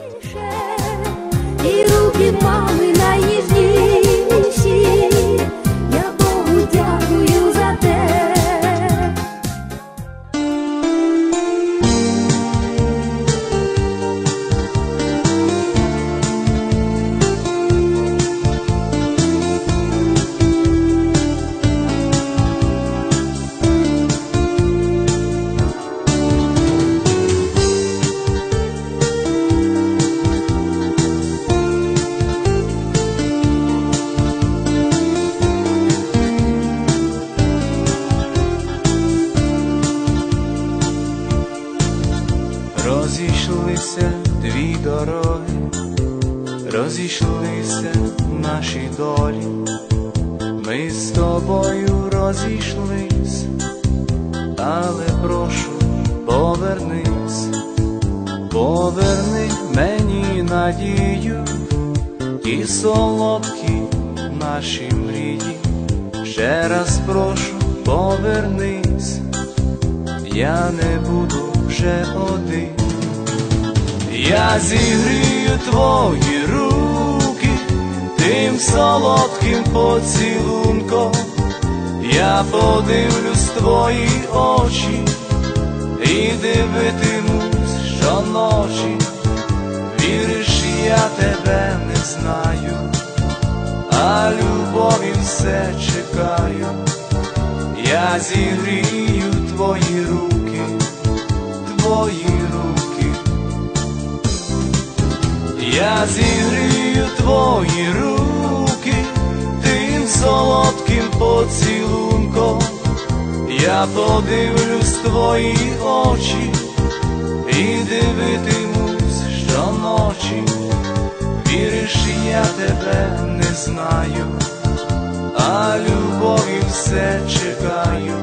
І ми з тобою розійшлись, але прошу, повернись, поверни мені надію, ті солодкі наші мрії, ще раз прошу, повернись, я не буду вже один. Я зігрію твої руки тим солодким поцілунком, я подивлюсь твої очі і дивитимусь щоночі, віриш, я тебе не знаю, а любові все чекаю, я зігрію твої руки, твої руки. Я зігрію твої руки тим солодким поцілунком, я подивлюсь твої очі і дивитимусь щоночі, віриш, я тебе не знаю, а любові все чекаю,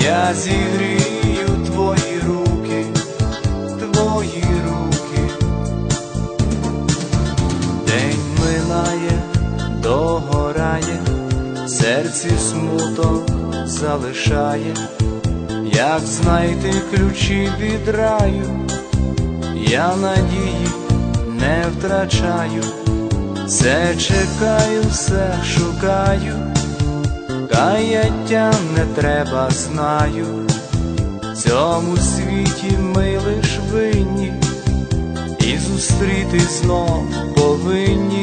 я зігрію серці смуток залишає, як знайти ключі від раю, я надії не втрачаю, все чекаю, все шукаю, каяття не треба, знаю, в цьому світі ми лиш винні. І зустріти знов повинні.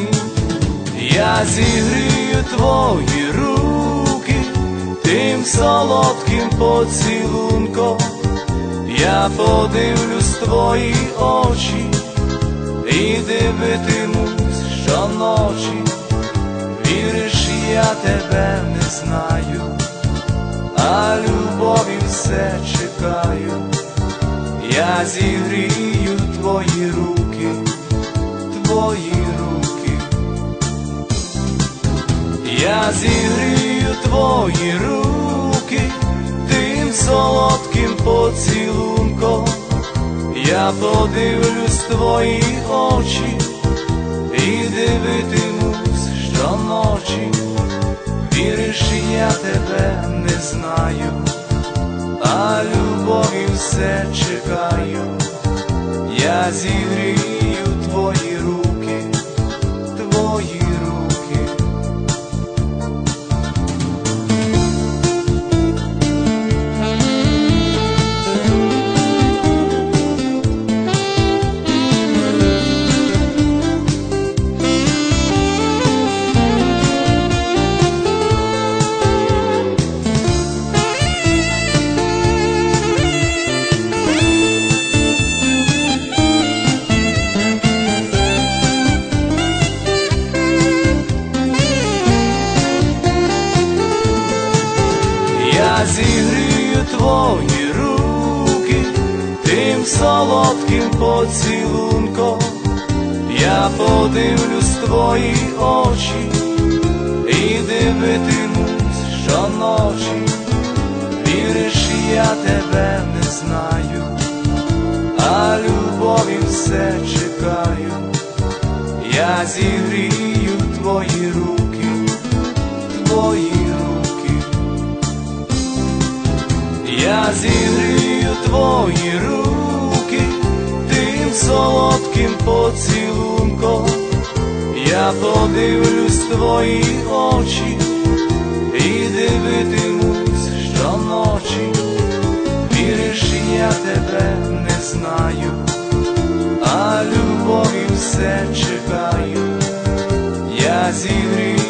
Я зігрію твої руки тим солодким поцілунком, я подивлюсь твої очі і дивитимусь щоночі, віриш, я тебе не знаю, а любові все чекаю. Я зігрію твої руки, твої руки, я зігрію твої руки тим солодким поцілунком, я подивлюсь твої очі і дивитимусь щоночі, віриш, я тебе не знаю а любові все чекаю, я зігрію солодким поцілунком, я подивлюсь твої очі і дивитимусь щоночі, віриш, я тебе не знаю, а любові все чекаю, я зігрію твої руки, твої руки. Я зігрію твої руки солодким поцілунком, я подивлюсь твої очі і дивитимусь щоночі, віриш, я тебе не знаю, а любові все чекаю, я зігрію.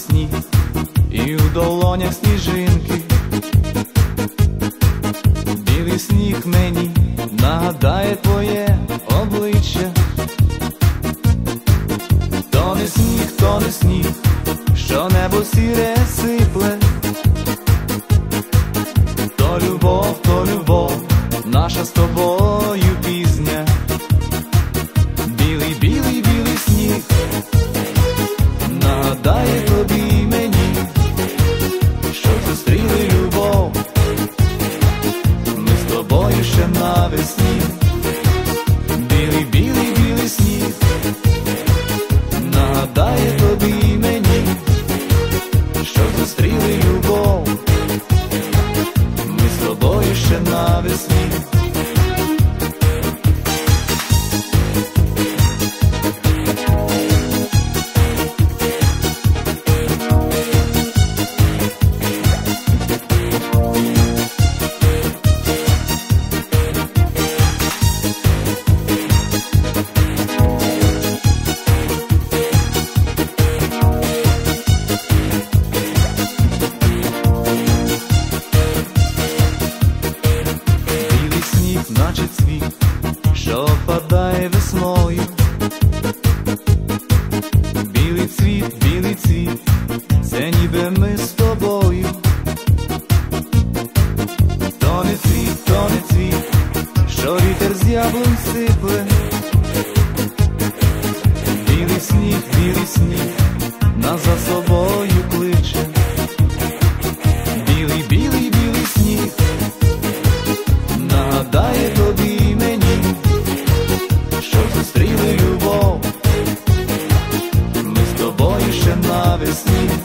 сні, і в долонях сніжинки, білий сніг мені нагадає твоє обличчя, то не сніг, то не сніг, що небо сіре сипле, то любов. яблунь сипле, білий сніг, білий сніг, нас за собою кличе, білий, білий, білий сніг, нагадає тобі мені, що зустріли любов, ми з тобою ще навесні.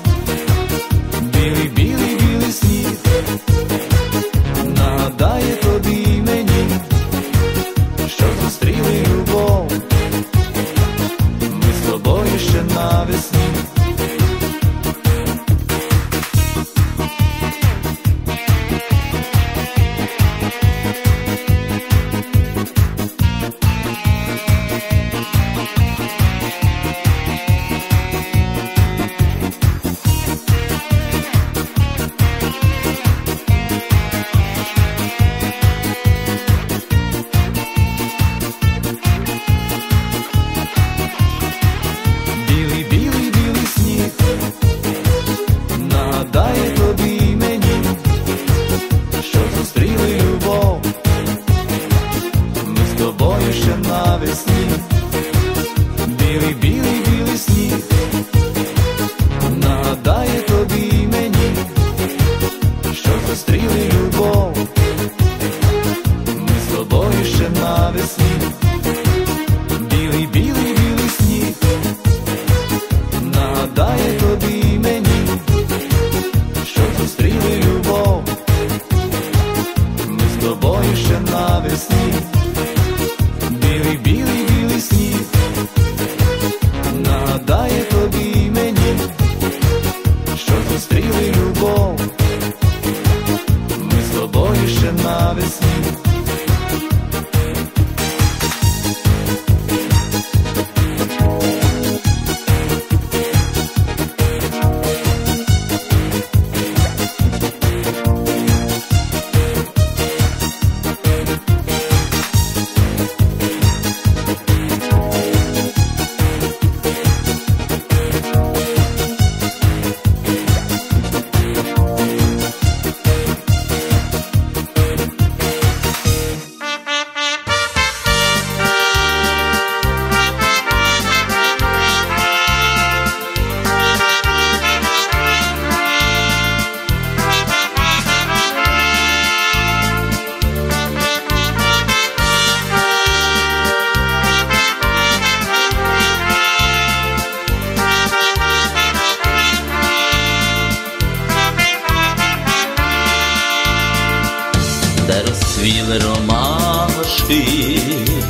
Розцвіли ромашки,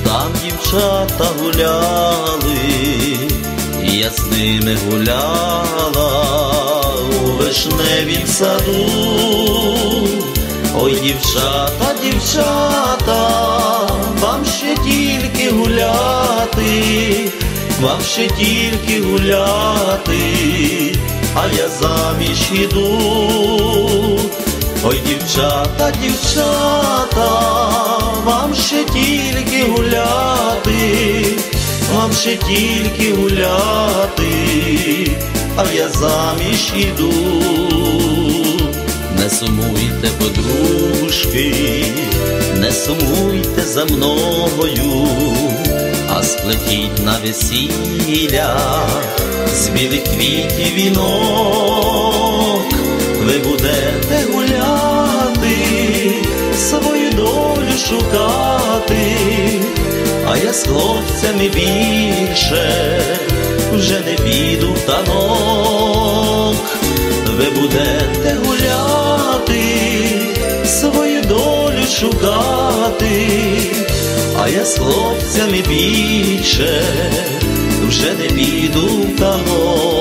там дівчата гуляли, я з ними гуляла у вишневім саду. Ой, дівчата, дівчата, вам ще тільки гуляти, вам ще тільки гуляти, а я заміж іду. Ой, дівчата, дівчата, вам ще тільки гуляти, вам ще тільки гуляти, а я заміж іду. Не сумуйте, подружки, не сумуйте за мною, а сплетіть на весілля з білих квітів вінок, ви будете гуляти, шукати, а я з хлопцями більше вже не піду в танок, ви будете гуляти, свою долю шукати, а я з хлопцями більше вже не піду в танок.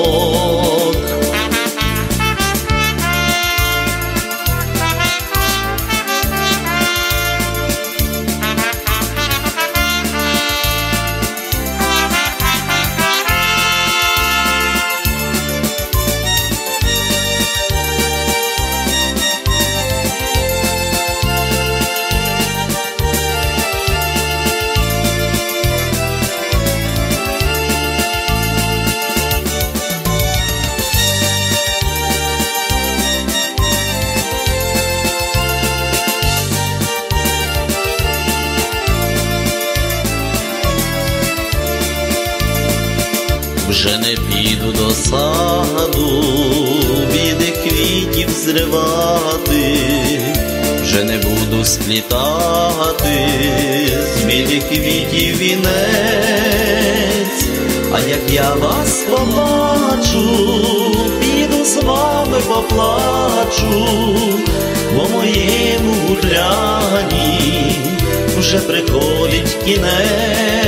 Вже не піду до саду, біди квітів зривати, вже не буду сплітати з білих квітів вінець, а як я вас побачу, піду з вами поплачу, бо моєму гуляні вже приходить кінець.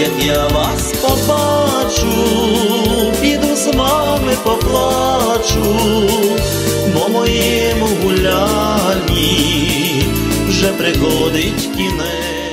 Як я вас побачу, піду з вами поплачу, бо моєму гулянні вже приходить кінець.